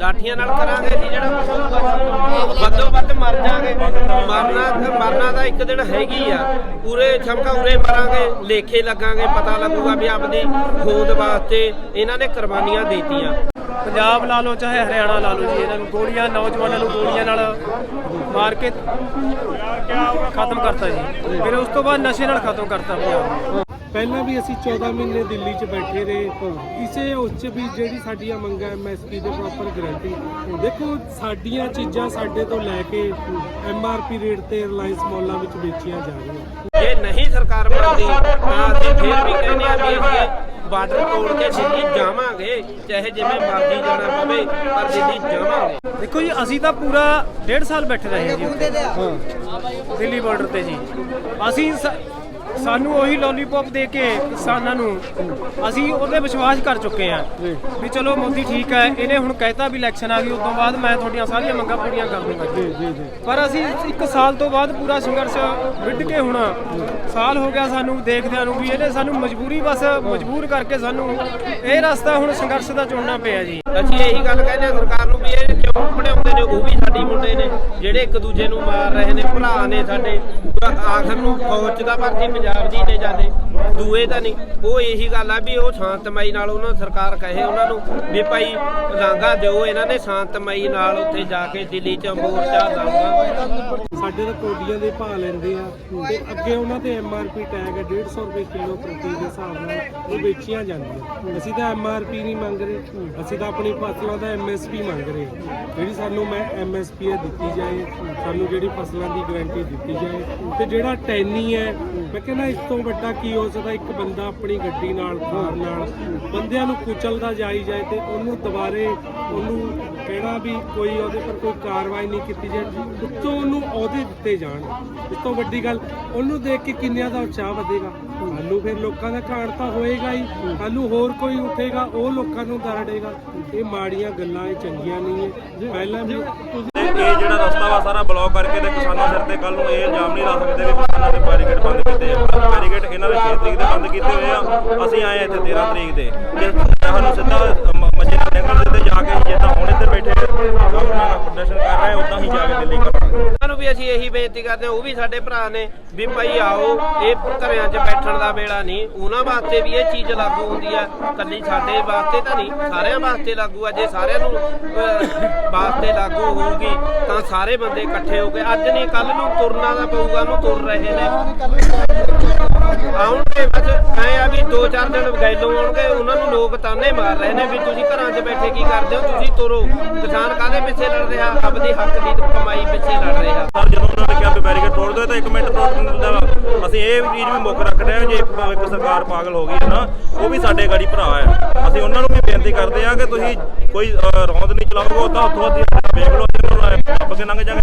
ਲਾਠੀਆਂ ਨਾਲ ਕਰਾਂਗੇ ਜੀ, ਜਿਹੜਾ ਵੱਧੋ। ਵੱਧ ਮਰ ਜਾਾਂਗੇ। ਮਰਨਾ ਮਰਨਾ ਦਾ ਇੱਕ ਦਿਨ ਹੈਗੀ ਆ। ਪੂਰੇ ਛਮਕਾ ਉਰੇ ਮਰਾਂਗੇ, ਲੇਖੇ ਲੱਗਾਂਗੇ, ਪਤਾ ਲੱਗੂਗਾ ਵੀ ਆਪਦੀ ਹੋਂਦ ਵਾਸਤੇ ਇਹਨਾਂ ਨੇ ਕੁਰਬਾਨੀਆਂ ਦਿੱਤੀਆਂ। ਪੰਜਾਬ ਲਾ ਲਓ, ਚਾਹੇ ਹਰਿਆਣਾ ਲਾ ਲਓ ਜੀ, ਇਹਨਾਂ ਨੂੰ ਗੋਲੀਆਂ, ਨੌਜਵਾਨਾਂ ਨੂੰ ਗੋਲੀਆਂ ਨਾਲ ਮਾਰ ਕੇ ਖਤਮ ਕਰਤਾ ਜੀ। ਫਿਰ ਉਸ ਤੋਂ ਬਾਅਦ ਨਸ਼ੇ ਨਾਲ ਖਤਮ ਕਰਤਾ ਪੰਜਾਬ ਪਹਿਲਾਂ ਵੀ ਅਸੀਂ 14 ਮਹੀਨੇ ਦਿੱਲੀ 'ਚ ਬੈਠੇ ਰਹੇ। ਕਿਸੇ ਉੱਚ ਵੀ ਜਿਹੜੀ ਸਾਡੀਆਂ ਮੰਗਾਂ ਐਮਐਸਪੀ ਦੇ ਪ੍ਰੋਪਰ ਗਾਰੰਟੀ ਦੇਖੋ ਸਾਡੀਆਂ ਚੀਜ਼ਾਂ ਸਾਡੇ ਤੋਂ ਲੈ ਕੇ ਐਮਆਰਪੀ ਰੇਟ ਤੇ ਰਿਲਾਇੰਸ ਮਾਲਾਂ ਵਿੱਚ ਵੇਚੀਆਂ ਜਾ ਰਹੀਆਂ। ਜੇ ਨਹੀਂ ਸਰਕਾਰ ਬਣਦੀ ਤਾਂ ਅਸੀਂ ਫੇਰ ਵੀ ਕਹਿੰਦੇ ਆ ਵੀ ਅਸੀਂ ਬਾਰਡਰ ਤੋੜ ਕੇ ਦਿੱਲੀ ਜਾਵਾਂਗੇ ਚਾਹੇ ਜਿਵੇਂ ਮਰਜ਼ੀ ਜਾਣਾ ਪਵੇ ਪਰ ਦਿੱਲੀ ਜਾਵਾਂਗੇ। ਦੇਖੋ ਜੀ ਅਸੀਂ ਤਾਂ ਪੂਰਾ ਡੇਢ ਸਾਲ ਬੈਠੇ ਰਹੇ ਜੀ ਦਿੱਲੀ ਬਾਰਡਰ ਤੇ ਜੀ। ਅਸੀਂ ਸਾਨੂੰ ਉਹੀ ਲੋਲੀਪੌਪ ਦੇ ਕੇ ਕਿਸਾਨਾਂ ਨੂੰ ਅਸੀਂ ਉਹਦੇ ਵਿਸ਼ਵਾਸ ਕਰ ਚੁੱਕੇ ਆ ਵੀ ਚਲੋ ਮੋਦੀ ਠੀਕ ਹੈ ਇਹਨੇ ਹੁਣ ਕਹਿਤਾ ਵੀ ਇਲੈਕਸ਼ਨ ਆ ਗਈ ਉਸ ਤੋਂ ਬਾਅਦ ਮੈਂ ਤੁਹਾਡੀਆਂ ਸਾਰੀਆਂ ਮੰਗਾਂ ਪੂਰੀਆਂ ਕਰ ਦੂੰਗਾ। ਜੀ ਜੀ ਜੀ। ਪਰ ਅਸੀਂ ਇੱਕ ਸਾਲ ਤੋਂ ਬਾਅਦ ਪੂਰਾ ਸੰਘਰਸ਼ ਵਿੱਢ ਕੇ ਹੁਣ ਸਾਲ ਹੋ ਗਿਆ ਸਾਨੂੰ ਦੇਖਦਿਆਂ ਨੂੰ ਵੀ ਇਹਨੇ ਸਾਨੂੰ ਮਜਬੂਰੀ ਬਸ ਮਜਬੂਰ ਕਰਕੇ ਸਾਨੂੰ ਇਹ ਰਸਤਾ ਹੁਣ ਸੰਘਰਸ਼ ਦਾ ਚੁਣਨਾ ਪਿਆ ਜੀ। ਅਸੀਂ ਇਹੀ ਗੱਲ ਕਹਿੰਦੇ ਆ ਸਰਕਾਰ ਨੂੰ ਵੀ ਇਹ ਕਿਉਂ ਬਣਾਉਂਦੇ ਨੇ ਉਹ ਵੀ ਸਾਡੀ ਮੁੰਡੇ ਨੇ। ਜਿਹੜੇ ਇੱਕ ਦੂਜੇ ਨੂੰ ਮਾਰ ਰਹੇ ਨੇ, ਭਰਾ ਨੇ ਸਾਡੇ ਆਖਰ ਨੂੰ ਫੌਜ 'ਚ ਦਾ ਭਰਤੀ ਪੰਜਾਬ ਦੀ ਨੇ ਜਾਂਦੇ। ਦੂਏ ਤਾਂ ਨਹੀਂ। ਉਹ ਇਹੀ ਗੱਲ ਆ ਵੀ ਉਹ ਸ਼ਾਂਤਮਈ ਨਾਲ ਉਹਨਾਂ ਸਰਕਾਰ ਕਹੇ ਉਹਨਾਂ ਨੂੰ ਵੀ ਭਾਈ ਲਾਂਘਾ ਦਿਓ, ਇਹਨਾਂ ਨੇ ਸ਼ਾਂਤਮਈ ਨਾਲ ਉੱਥੇ ਜਾ ਕੇ ਦਿੱਲੀ 'ਚ ਮੋਰਚਾ ਲਾਉਂਗਾ ਸਾਡੇ ਤਾਂ ਕੋਡੀਆਂ ਦੇ ਭਾਅ ਲੈਂਦੇ ਆ। ਤੇ ਅੱਗੇ ਉਹਨਾਂ ਤੇ ਐਮਆਰਪੀ ਟੈਗ ਹੈ 150 ਰੁਪਏ ਕਿਲੋ ਪ੍ਰਤੀ ਦੇ ਹਿਸਾਬ ਨਾਲ ਉਹ ਵੇਚੀਆਂ ਜਾਂਦੀਆਂ। ਅਸੀਂ ਤਾਂ ਐਮਆਰਪੀ ਨਹੀਂ ਮੰਗ ਰਹੇ। ਅਸੀਂ ਤਾਂ ਆਪਣੀ ਫਸਲਾਂ ਦਾ ਐਮਐਸਪੀ ਮੰਗ ਰਹੇ ਜਿਹੜੀ ਸਾਨੂੰ ਮੈਂ ਐਮਐਸਪੀ ਦਿੱਤੀ ਜਾਏ, ਸਾਨੂੰ ਜਿਹੜੀ ਫਸਲਾਂ ਦੀ ਗਾਰੰਟੀ ਦਿੱਤੀ ਜਾਏ, ਤੇ ਜਿਹੜਾ ਟੈਨੀ ਹੈ, ਮੈਂ ਕਹਿੰਦਾ ਇਸ ਤੋਂ ਵੱਡਾ ਕੀ ਹੋ ਸਕਦਾ ਇੱਕ ਬੰਦਾ ਆਪਣੀ ਗੱਡੀ ਨਾਲ, ਕਾਰ ਨਾਲ, ਬੰਦਿਆਂ ਨੂੰ ਕੁਚਲਦਾ ਜਾਈ ਜਾਏ ਤੇ ਉਹਨੂੰ ਦੁਬਾਰੇ ਉਹਨੂੰ ਕਹਿਣਾ ਵੀ ਕੋਈ ਉਹਦੇ ਪਰ ਕੋਈ ਕਾਰਵਾਈ ਨਹੀਂ ਕੀਤੀ ਜਾਏ, ਉੱਤੋਂ ਉਹਨੂੰ ਅਹੁਦੇ ਦਿੱਤੇ ਜਾਣ। ਇਸ ਤੋਂ ਵੱਡੀ ਗੱਲ, ਉਹਨੂੰ ਦੇਖ ਕੇ ਕਿੰਨਿਆਂ ਦਾ ਉਤਸ਼ਾਹ ਵਧੇਗਾ। ਸਾਨੂੰ ਫਿਰ ਲੋਕਾਂ ਦਾ ਘਾਣ ਤਾਂ ਹੋਏਗਾ ਹੀ, ਸਾਨੂੰ ਹੋਰ ਕੋਈ ਉੱਠੇਗਾ, ਉਹ ਲੋਕਾਂ ਨੂੰ ਦਰੜੇਗਾ ਇਹ ਮਾੜੀਆਂ ਗੱਲਾਂ, ਇਹ ਚੰਗੀਆਂ ਨਹੀਂ ਹੈ ਪਹਿਲਾਂ ਵੀ ਇਹ ਜਿਹੜਾ ਰਸਤਾ ਵਾ ਸਾਰਾ ਬਲੌਕ ਕਰਕੇ ਤੇ ਕਿਸਾਨਾਂ ਸਿਰ ਤੇ ਕੱਲ ਨੂੰ ਇਹ ਇਲਜ਼ਾਮ ਨਹੀਂ ਲਾ ਸਕਦੇ ਕਿ ਕਿਸਾਨਾਂ ਦੇ ਬੈਰੀਕੇਡ ਬੰਦ ਕੀਤੇ ਆ। ਬੈਰੀਕੇਡ ਇਹਨਾਂ ਦੇ 6 ਤਰੀਕ ਦੇ ਬੰਦ ਕੀਤੇ ਹੋਏ ਆ। ਅਸੀਂ ਆਏ ਇੱਥੇ 13 ਤਰੀਕ ਦੇ। ਜੇ ਸਾਨੂੰ ਸਿੱਧਾ ਮ- ਨਾਲ ਨਿਕਲ ਦਿੰਦੇ ਜਾ ਕੇ ਜਿੱਦਾਂ ਹੁਣ ਇੱਥੇ ਬੈਠੇ ਆਪਣਾ ਪ੍ਰਦਰਸ਼ਨ ਕਰ ਰਹੇ ਉਦਾਂ ਹੀ ਜਾ ਕੇ ਦਿੱਲੀ ਕਰਾਂਗੇ। ਵੀ ਅਸੀਂ ਇਹੀ ਬੇਨਤੀ ਕਰਦੇ ਹਾਂ, ਉਹ ਵੀ ਸਾਡੇ ਭਰਾ ਨੇ ਵੀ ਭਾਈ ਆਓ, ਇਹ ਘਰਿਆਂ 'ਚ ਬੈਠਣ ਦਾ ਵੇਲਾ ਨਹੀਂ। ਉਹਨਾਂ ਵਾਸਤੇ ਵੀ ਇਹ ਚੀਜ਼ ਲਾਗੂ ਹੁੰਦੀ ਆ ਕੱਲੀ ਸਾਡੇ ਵਾਸਤੇ ਤਾਂ ਨਹੀਂ, ਸਾਰਿਆਂ ਵਾਸਤੇ ਲਾਗੂ ਆ ਜੇ ਸਾਰਿਆਂ ਨੂੰ ਵਾਸਤੇ ਲਾਗੂ ਹੋਊਗੀ, ਤਾਂ ਸਾਰੇ ਬੰਦੇ ਇਕੱਠੇ ਹੋ ਕੇ, ਅੱਜ ਨਹੀਂ ਕੱਲ ਨੂੰ ਤੁਰਨਾ ਦਾ ਪਊਗਾ ਨੂੰ ਤੁਰ ਰਹੇ ਨੇ। ਆਉਣਗੇ, ਬਸ ਐ ਆ ਵੀ 2-4 ਦਿਨ ਗੈਲੋਂ ਆਉਣਗੇ ਉਹਨਾਂ ਨੂੰ ਲੋਕ ਤਾਨੇ ਮਾਰ ਰਹੇ ਨੇ ਵੀ ਤੁਸੀਂ ਘਰਾਂ 'ਚ ਬੈਠੇ ਕੀ ਕਰਦੇ ਹੋ? ਤੁਸੀਂ ਤੁਰੋ। ਕਿਸਾਨ ਕਾਹਦੇ ਪਿੱਛੇ ਲੜ ਰਿਹਾ? ਆਪਣੀ ਹੱਕ ਦੀ ਕਮਾਈ ਪਿੱਛੇ ਲੜ ਰਿਹਾ। ਸਰ ਜਦੋਂ ਉਹਨਾਂ ਨੇ ਕਿਹਾ ਵੀ ਬੈਰੀਕੇਡ ਤੋੜ ਦਿਓ ਤਾਂ 1 ਮਿੰਟ ਤੋੜ ਦਿੰਦਾ ਵਾ। ਅਸੀਂ ਇਹ ਚੀਜ਼ ਵੀ ਮੁੱਖ ਰੱਖਦੇ ਹਾਂ ਜੇ ਇੱਕ ਇੱਕ ਸਰਕਾਰ ਪਾਗਲ ਹੋ ਗਈ ਹੈ ਨਾ ਉਹ ਵੀ ਸਾਡੇ ਗਾੜੀ ਭਰਾ ਹੈ। ਅਸੀਂ ਉਹਨਾਂ ਨੂੰ ਵੀ ਬੇਨਤੀ ਕਰਦੇ ਹਾਂ ਕਿ ਤੁਸੀਂ ਕੋਈ ਅ, ਰੌਂਦ ਨਹੀਂ ਚਲਾਓਗੇ ਤਾਂ ਹੱਥੋਂ ਹੱਥੀ ਵੇਖ ਲਓ ਅਸੀਂ ਉਹਨਾਂ ਨੂੰ ਅੱਗੇ ਲੰਘ ਜਾਗੇ